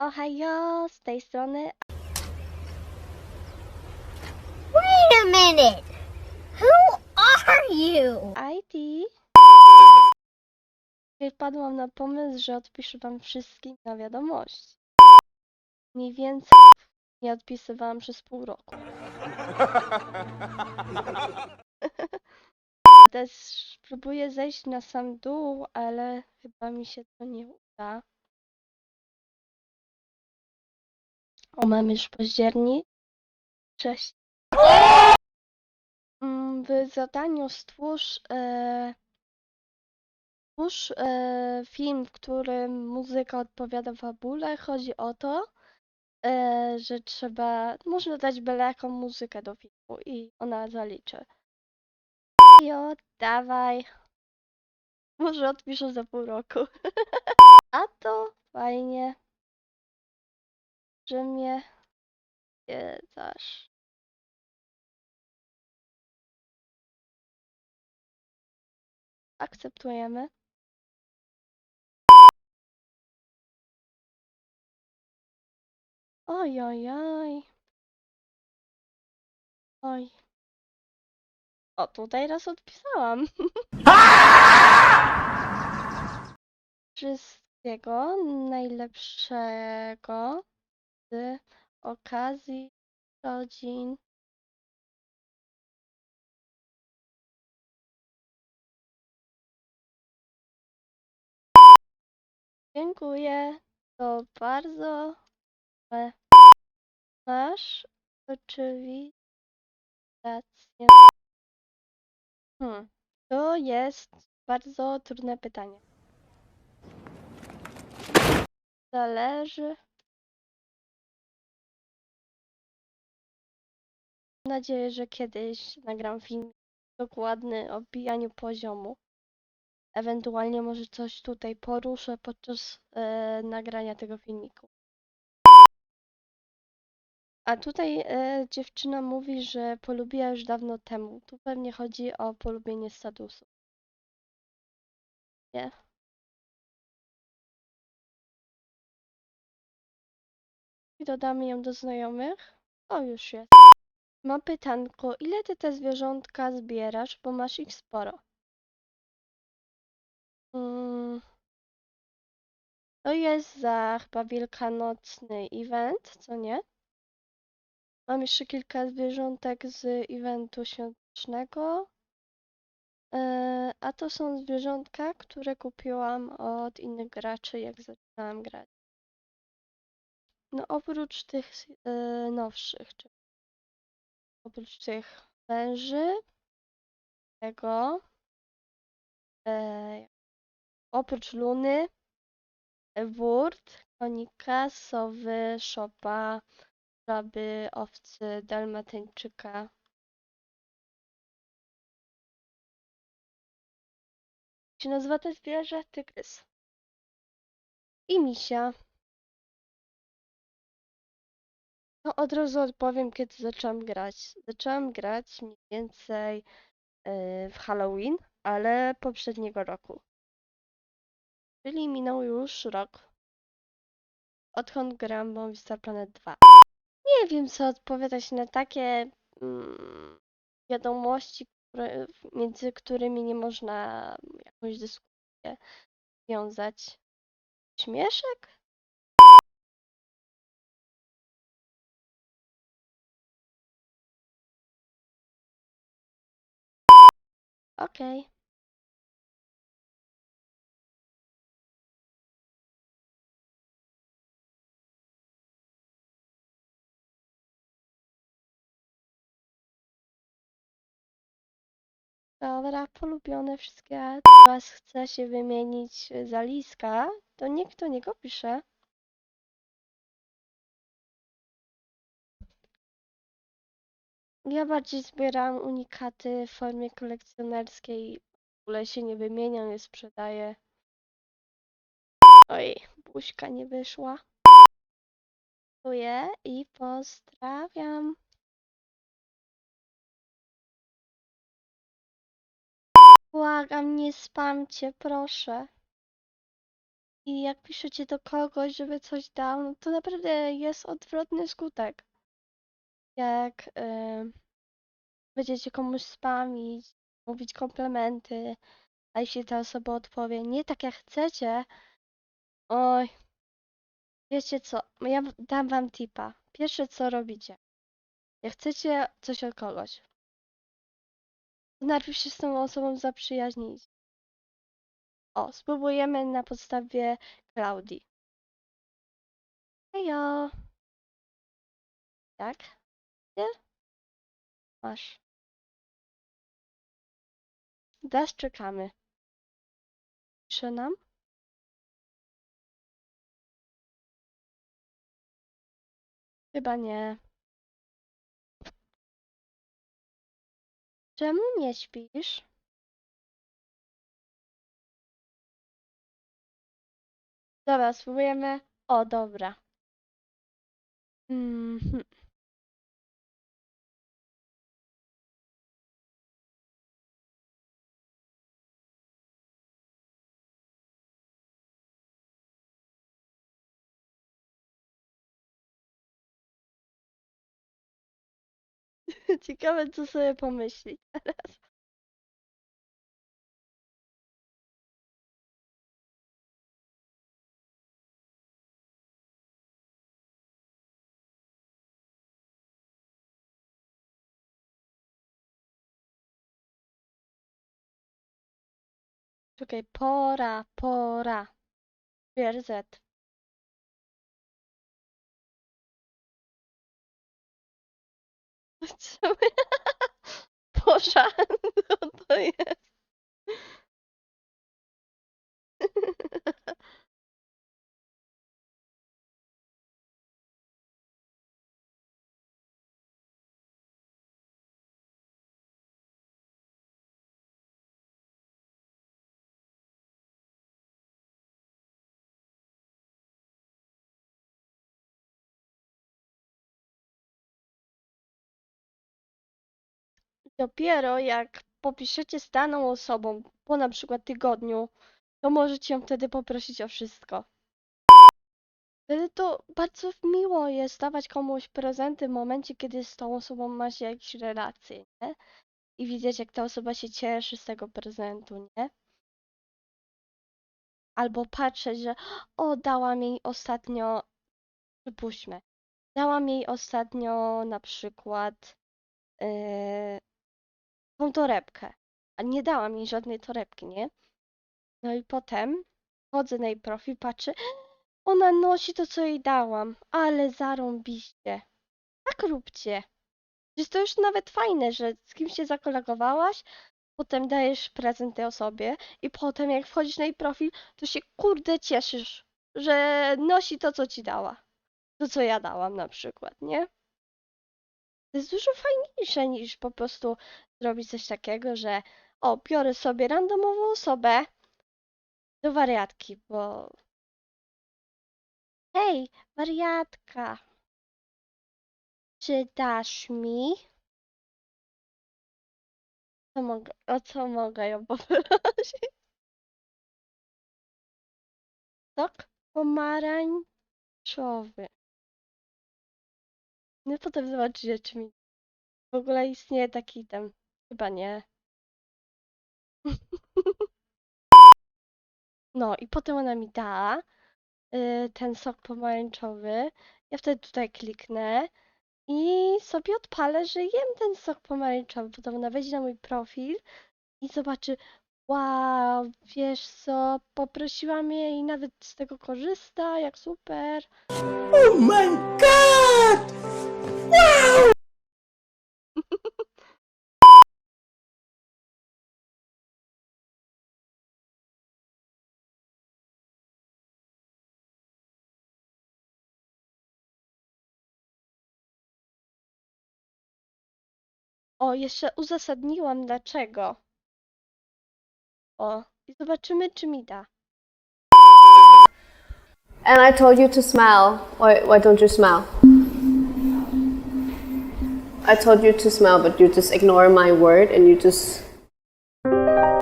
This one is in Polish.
Ohajo, z tej strony Wait a minute! Who are you? IT. Wpadłam na pomysł, że odpiszę wam wszystkim na wiadomość. Mniej więcej nie odpisywałam przez pół roku. Też próbuję zejść na sam dół, ale chyba mi się to nie uda. O, mamy już październik. Cześć. Mm, W zadaniu stwórz, e, stwórz e, film, w którym muzyka odpowiada fabule. Chodzi o to, e, że trzeba, można dać byle jaką muzykę do filmu i ona zaliczy. Jo, dawaj. Może odpiszę za pół roku. A to fajnie, że mnie wiedzasz. Akceptujemy. Oj, oj, oj. Oj. O, tutaj raz odpisałam. Wszystkiego najlepszego okazji rodzin. Dziękuję. To bardzo. Masz oczywiście rację. Hmm. To jest bardzo trudne pytanie. Zależy. Nadzieję, że kiedyś nagram film dokładny o bijaniu poziomu. Ewentualnie może coś tutaj poruszę podczas e, nagrania tego filmiku. A tutaj e, dziewczyna mówi, że polubiła już dawno temu. Tu pewnie chodzi o polubienie statusu. Nie? I dodamy ją do znajomych. O, już jest. Mam pytanko, ile ty te zwierzątka zbierasz, bo masz ich sporo? Mm. To jest za chyba wielkanocny event, co nie? Mam jeszcze kilka zwierzątek z eventu świątecznego. E, A to są zwierzątka, które kupiłam od innych graczy, jak zaczynałam grać. No oprócz tych e, nowszych, czyli oprócz tych węży, tego, e, oprócz luny, wurt, konika, sowy, szopa, żaby, owcy, dalmatyńczyka. Się nazywa to zwierzę? Tygrys. I misia. No od razu odpowiem, kiedy zaczęłam grać. Zaczęłam grać mniej więcej yy, w Halloween, ale poprzedniego roku. Czyli minął już rok. Odkąd gram Movistar Planet 2. Nie wiem, co odpowiadać na takie mm, wiadomości, które, między którymi nie można jakąś dyskusję wiązać. Śmieszek? Okej. Dobra, polubione wszystkie. a Was chce się wymienić za liska, to niech do niego pisze. Ja bardziej zbieram unikaty w formie kolekcjonerskiej. W ogóle się nie wymieniam, je sprzedaję. Oj, buźka nie wyszła. Dziękuję i pozdrawiam. Błagam, nie spamcie, proszę. I jak piszecie do kogoś, żeby coś dał, no to naprawdę jest odwrotny skutek. Jak y, będziecie komuś spamić, mówić komplementy, a jeśli ta osoba odpowie nie tak jak chcecie, oj, wiecie co, ja dam wam tipa. Pierwsze co robicie, jak chcecie coś od kogoś, to najpierw się z tą osobą zaprzyjaźnić. O, spróbujemy na podstawie Klaudii. Hejo! Jak? Nie? Masz. Teraz czekamy. Pisze nam? Chyba nie. Czemu nie śpisz? Dobra, spróbujemy. O, dobra. Mhm. Ciekawe, co sobie pomyśli teraz. Czekaj, pora, pora. Wierzet. Czemu ja- Porza, co to jest? Dopiero jak popiszecie z daną osobą po na przykład tygodniu, to możecie ją wtedy poprosić o wszystko. Wtedy to bardzo miło jest dawać komuś prezenty w momencie, kiedy z tą osobą masz jakieś relacje, nie? I widzieć, jak ta osoba się cieszy z tego prezentu, nie? Albo patrzeć, że o, dałam jej ostatnio, przypuśćmy, dałam jej ostatnio na przykład yy, tą torebkę, a nie dałam jej żadnej torebki, nie? No i potem chodzę na jej profil, patrzę, ona nosi to, co jej dałam, ale zarąbiście. Tak róbcie. Jest to już nawet fajne, że z kimś się zakolegowałaś, potem dajesz prezent tej osobie i potem jak wchodzisz na jej profil, to się kurde cieszysz, że nosi to, co ci dała. To, co ja dałam na przykład, nie? To jest dużo fajniejsze niż po prostu zrobić coś takiego, że o, biorę sobie randomową osobę do wariatki, bo hej, wariatka, czy dasz mi? Co mogę, o co mogę ją poprosić? Sok pomarańczowy. No potem zobaczycie, czy mi w ogóle istnieje taki tam. Chyba nie. No i potem ona mi da y, ten sok pomarańczowy. Ja wtedy tutaj kliknę i sobie odpalę, że jem ten sok pomarańczowy. Potem ona wejdzie na mój profil i zobaczy, wow, wiesz co, poprosiłam mnie i nawet z tego korzysta, jak super. Oh my god! O, jeszcze uzasadniłam dlaczego. O, i zobaczymy, czy mi da. And I told you to smile. Why, why don't you smile? I told you to smile, but you just ignore my word and you just